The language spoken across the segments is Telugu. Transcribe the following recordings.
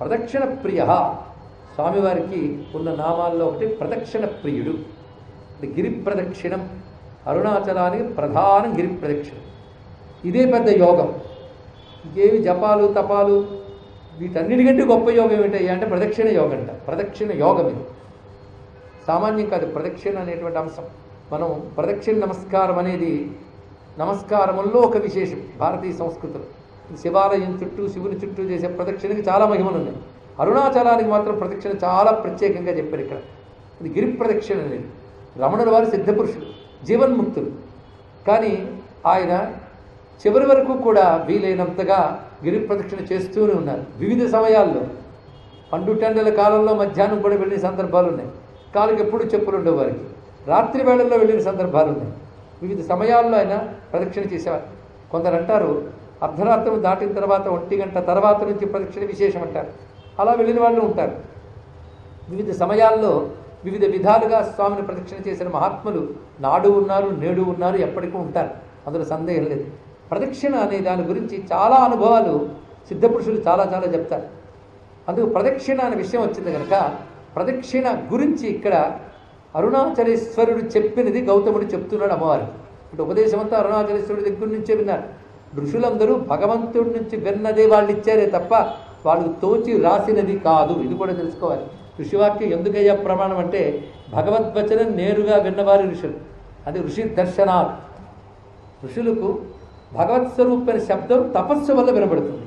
ప్రదక్షిణ ప్రియ స్వామివారికి ఉన్న నామాల్లో ఒకటి ప్రదక్షిణ ప్రియుడు గిరి ప్రదక్షిణం అరుణాచలానికి ప్రధానం గిరి ప్రదక్షిణం ఇదే పెద్ద యోగం. ఇంకేవి జపాలు తపాలు వీటన్నిటికంటే గొప్ప యోగం ఏమిటయ్యా అంటే ప్రదక్షిణ యోగం అంట ప్రదక్షిణ యోగం ఇది. సామాన్యం కాదు ప్రదక్షిణ అనేటువంటి అంశం. మనం ప్రదక్షిణ నమస్కారం అనేది నమస్కారముల్లో ఒక విశేషం. భారతీయ సంస్కృతిలో. శివాలయం చుట్టూ శివుని చుట్టూ చేసే ప్రదక్షిణకి చాలా మహిమలు ఉన్నాయి. అరుణాచలానికి మాత్రం ప్రదక్షిణ చాలా ప్రత్యేకంగా చెప్పారు ఇక్కడ. ఇది గిరి ప్రదక్షిణ అనేది. రమణుల వారు సిద్ధపురుషులు జీవన్ముక్తులు. కానీ ఆయన చివరి వరకు కూడా వీలైనంతగా గిరి ప్రదక్షిణ చేస్తూనే ఉన్నారు. వివిధ సమయాల్లో. పండుటెండల కాలంలో మధ్యాహ్నం కూడా వెళ్ళిన సందర్భాలు ఉన్నాయి. కాలుకి ఎప్పుడు చెప్పులు ఉండవు వారికి. రాత్రి వేళల్లో వెళ్ళిన సందర్భాలు ఉన్నాయి. వివిధ సమయాల్లో ఆయన ప్రదక్షిణ చేసేవారు. కొందరు అంటారు అర్ధరాత్రం దాటిన తర్వాత ఒంటి గంట తర్వాత నుంచి ప్రదక్షిణ విశేషం అంటారు. అలా వెళ్ళిన వాళ్ళు ఉంటారు. వివిధ సమయాల్లో వివిధ విధాలుగా స్వామిని ప్రదక్షిణ చేసిన మహాత్ములు నాడు ఉన్నారు నేడు ఉన్నారు ఎప్పటికీ ఉంటారు. అందులో సందేహం లేదు. ప్రదక్షిణ అనే దాని గురించి చాలా అనుభవాలు సిద్ధపురుషులు చాలా చాలా చెప్తారు. అందుకు ప్రదక్షిణ అనే విషయం వచ్చింది కనుక ప్రదక్షిణ గురించి ఇక్కడ అరుణాచలేశ్వరుడు చెప్పినది గౌతముడు చెప్తున్నాడు అమ్మవారు. అంటే ఉపదేశం అంతా అరుణాచలేశ్వరుడి దగ్గర నుంచే విన్నారు. ఋషులందరూ భగవంతుడి నుంచి విన్నదే వాళ్ళు ఇచ్చారే తప్ప వాళ్ళు తోచి రాసినది కాదు. ఇది కూడా తెలుసుకోవాలి. ఋషివాక్యం ఎందుకయ్యా ప్రమాణం అంటే భగవద్వచనం నేరుగా విన్నవారి ఋషులు. అది ఋషి దర్శనాలు. ఋషులకు భగవత్ స్వరూపమైన శబ్దం తపస్సు వల్ల వినబడుతుంది.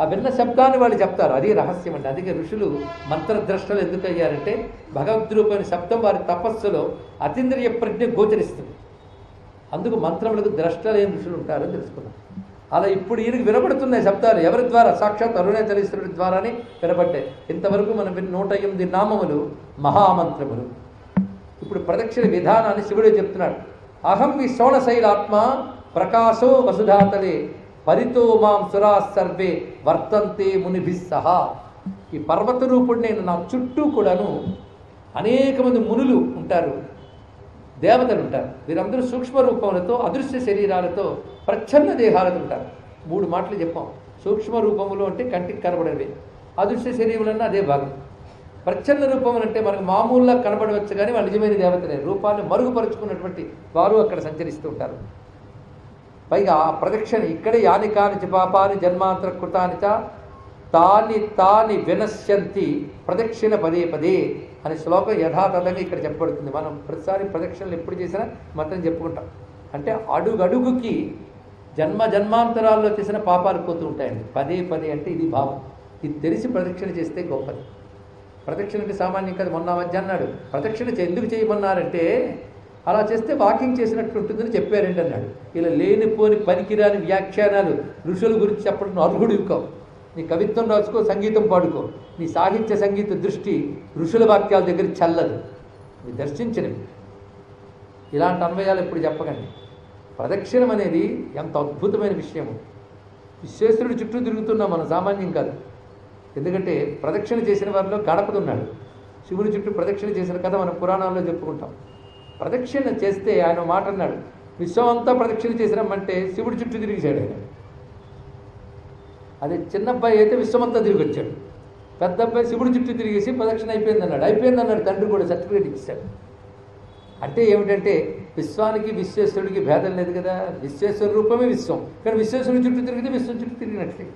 ఆ విన్న శబ్దాన్ని వాళ్ళు చెప్తారు. అది రహస్యం అండి. అందుకే ఋషులు మంత్రద్రష్టలు ఎందుకు అయ్యారంటే భగవద్రూపమైన శబ్దం వారి తపస్సులో అతీంద్రియ ప్రజ్ఞ గోచరిస్తుంది. అందుకు మంత్రములకు ద్రష్టలేని ఋషులు ఉంటారని తెలుసుకున్నాం అలా ఇప్పుడు ఈయనకి వినబడుతున్నాయి శబ్దాలు. ఎవరి ద్వారా? సాక్షాత్ అరుణాచలేశ్వరుడి ద్వారానే వినబడ్డాయి. ఇంతవరకు మనం నూట ఎనిమిది నామములు మహామంత్రములు. ఇప్పుడు ప్రదక్షిణ విధానాన్ని శివుడే చెప్తున్నాడు. అహం ఈ శోణశైలాత్మ ప్రకాశో వసుధాతలే పరితో మాం సురా సర్వే వర్తంతే మునిభిస్సహ సహా. ఈ పర్వత రూపుడు నేను నా చుట్టూ కూడాను అనేక మంది మునులు ఉంటారు. దేవతలు ఉంటారు. వీరందరూ సూక్ష్మ రూపములతో అదృశ్య శరీరాలతో ప్రచ్ఛన్న దేహాలతో ఉంటారు. మూడు మాటలు చెప్పాం. సూక్ష్మ రూపములు అంటే కంటికి కనబడేవి. అదృశ్య శరీరములన్నా అదే భాగం. ప్రచ్ఛన్న రూపములు అంటే మనకు మామూలుగా కనబడవచ్చు కానీ వాళ్ళు నిజమైన దేవతలే. రూపాన్ని మరుగుపరుచుకున్నటువంటి వారు అక్కడ సంచరిస్తూ ఉంటారు. పైగా ఆ ప్రదక్షిణ ఇక్కడే యానికాని కాని పాపాని జన్మాంతర కృతానిచ తాని తాని వినశ్యంతి ప్రదక్షిణ పదే పదే అనే శ్లోకం యథాతథంగా ఇక్కడ చెప్పబడుతుంది. మనం ప్రతిసారి ప్రదక్షిణలు ఎప్పుడు చేసినా మతం చెప్పుకుంటాం. అంటే అడుగడుగుకి జన్మ జన్మాంతరాల్లో చేసిన పాపాలు పోతూ ఉంటాయండి. పదే పదే అంటే ఇది భావం. ఇది తెలిసి ప్రదక్షిణ చేస్తే గొప్పది. ప్రదక్షిణ అంటే సామాన్యం కదా. మొన్న మధ్య అన్నాడు ప్రదక్షిణ ఎందుకు చేయమన్నారంటే అలా చేస్తే వాకింగ్ చేసినట్టు ఉంటుందని చెప్పారండి అన్నాడు. ఇలా లేనిపోని పనికిరాని వ్యాఖ్యానాలు ఋషుల గురించి చెప్పడం అర్హుడు కావు. నీ కవిత్వం రాసుకో సంగీతం పాడుకో. నీ సాహిత్య సంగీత దృష్టి ఋషుల వాక్యాల దగ్గర చల్లదు. ఇవి దర్శించినవి ఇలాంటి అన్వయాలు ఎప్పుడు చెప్పకండి. ప్రదక్షిణం అనేది ఎంత అద్భుతమైన విషయము. విశ్వేశ్వరుడు చుట్టూ తిరుగుతున్నాం మనం సామాన్యం కాదు. ఎందుకంటే ప్రదక్షిణ చేసిన వారిలో గడపదున్నాడు శివుని చుట్టూ ప్రదక్షిణ చేసిన కథ మనం పురాణాల్లో చెప్పుకుంటాం. ప్రదక్షిణ చేస్తే ఆయన మాట అన్నాడు. విశ్వం అంతా ప్రదక్షిణ చేసినామంటే శివుడి చుట్టూ తిరిగిశాడు ఆయన. అదే చిన్న అబ్బాయి అయితే విశ్వమంతా తిరిగి వచ్చాడు పెద్ద అబ్బాయి శివుడి చుట్టూ తిరిగేసి ప్రదక్షిణ అయిపోయింది అన్నాడు అయిపోయింది అన్నాడు తండ్రి కూడా సర్టిఫికేట్ ఇచ్చాడు. అంటే ఏమిటంటే విశ్వానికి విశ్వేశ్వరుడికి భేదం లేదు కదా. విశ్వేశ్వర రూపమే విశ్వం. కానీ విశ్వేశ్వరుడి చుట్టూ తిరిగితే విశ్వం చుట్టూ తిరిగినట్లే.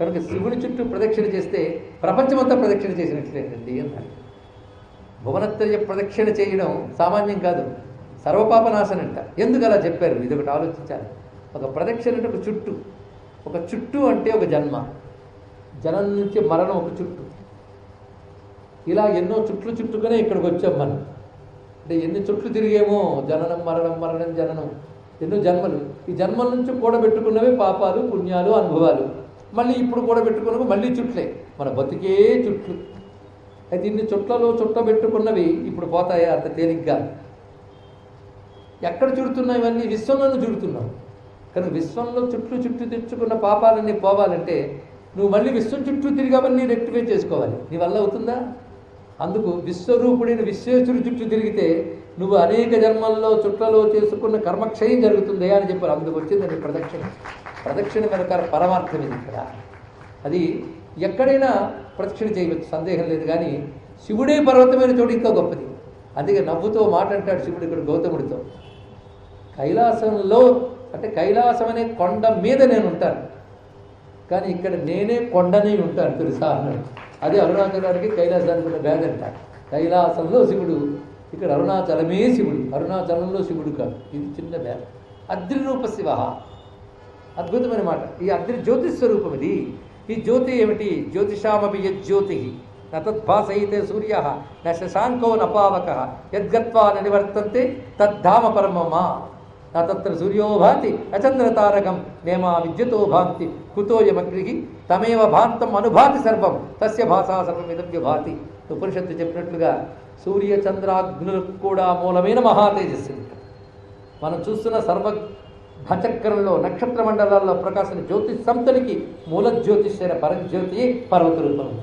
కనుక శివుడి చుట్టూ ప్రదక్షిణ చేస్తే ప్రపంచమంతా ప్రదక్షిణ చేసినట్లేనండి అన్నాడు. భువనత్రయ ప్రదక్షిణ చేయడం సామాన్యం కాదు. సర్వపాపనాశనంట. అంట ఎందుకు అలా చెప్పారు? ఇది ఒకటి ఆలోచించాలి. ఒక ప్రదక్షిణ అంటే ఒక చుట్టూ ఒక చుట్టూ అంటే ఒక జన్మ. జనం నుంచి మరణం ఒక చుట్టు. ఇలా ఎన్నో చుట్లు చుట్టుకునే ఇక్కడికి వచ్చాం మనం. అంటే ఎన్ని చుట్లు తిరిగేమో జననం మరణం మరణం జననం. ఎన్నో జన్మలు. ఈ జన్మల నుంచి కూడబెట్టుకున్నవే పాపాలు పుణ్యాలు అనుభవాలు. మళ్ళీ ఇప్పుడు కూడబెట్టుకున్నవి మళ్ళీ చుట్లే. మన బతికే చుట్లు. అయితే ఇన్ని చుట్లలో చుట్టబెట్టుకున్నవి ఇప్పుడు పోతాయా? అంత తేలిగ్గా. ఎక్కడ చుడుతున్నాయి ఇవన్నీ? విశ్వంలోనూ చుడుతున్నావు కానీ విశ్వంలో చుట్టూ చుట్టూ తెచ్చుకున్న పాపాలన్నీ పోవాలంటే నువ్వు మళ్ళీ విశ్వం చుట్టూ తిరిగామని నేను రెక్టిఫై చేసుకోవాలి. నీ వల్ల అవుతుందా? అందుకు విశ్వరూపుడైన విశ్వేశ్వరుడి చుట్టూ తిరిగితే నువ్వు అనేక జన్మల్లో చుట్టలో చేసుకున్న కర్మక్షయం జరుగుతుంది అని చెప్పారు. అందుకు వచ్చిందండి ప్రదక్షిణ. ప్రదక్షిణ వెనక పరమార్థం ఇది ఇక్కడ. అది ఎక్కడైనా ప్రదక్షిణ చేయవచ్చు సందేహం లేదు కానీ శివుడే పర్వతమైన చోటు ఇంకా గొప్పది. అందుకే నవ్వుతో మాట అంటాడు శివుడు ఇక్కడ గౌతముడితో. కైలాసంలో అంటే కైలాసం అనే కొండ మీద నేను ఉంటాను. కానీ ఇక్కడ నేనే కొండనే ఉంటాను తెలుసా అన్నాడు. అదే గారికి కైలాసానికి ఉన్న భేదంట కైలాసంలో శివుడు ఇక్కడ అరుణాచలమే శివుడు. అరుణాచలంలో శివుడు కాదు. ఇది చిన్న భేదం. అద్రి రూప శివ. అద్భుతమైన మాట. ఈ అద్రి జ్యోతి స్వరూపం ఇది. ఈ జ్యోతి ఏమిటి? జ్యోతిషామపి యజ్యోతి నతద్భాసయితే సూర్య. న శశాంకో నపావక. యద్గత్వా నివర్తంతే తద్ధామ పరమమా. తత్ర సూర్యో భాతి అచంద్ర తారకం నేమా విద్యుతో భాంతి కుతోయమగ్రిహి తమేవ భాంతం అనుభాతి సర్వం తస్య భాషా సర్వమిదం భాతి. ఉపనిషత్తు చెప్పినట్లుగా సూర్య చంద్రాగ్నులకు కూడా మూలమైన మహాతేజస్సు. మనం చూస్తున్న సర్వ భచక్రంలో నక్షత్ర మండలాల్లో ప్రకాశించిన జ్యోతిష్ సంతనికి మూల జ్యోతిష్ అయిన పరజ్యోతి పర్వత రూపంలో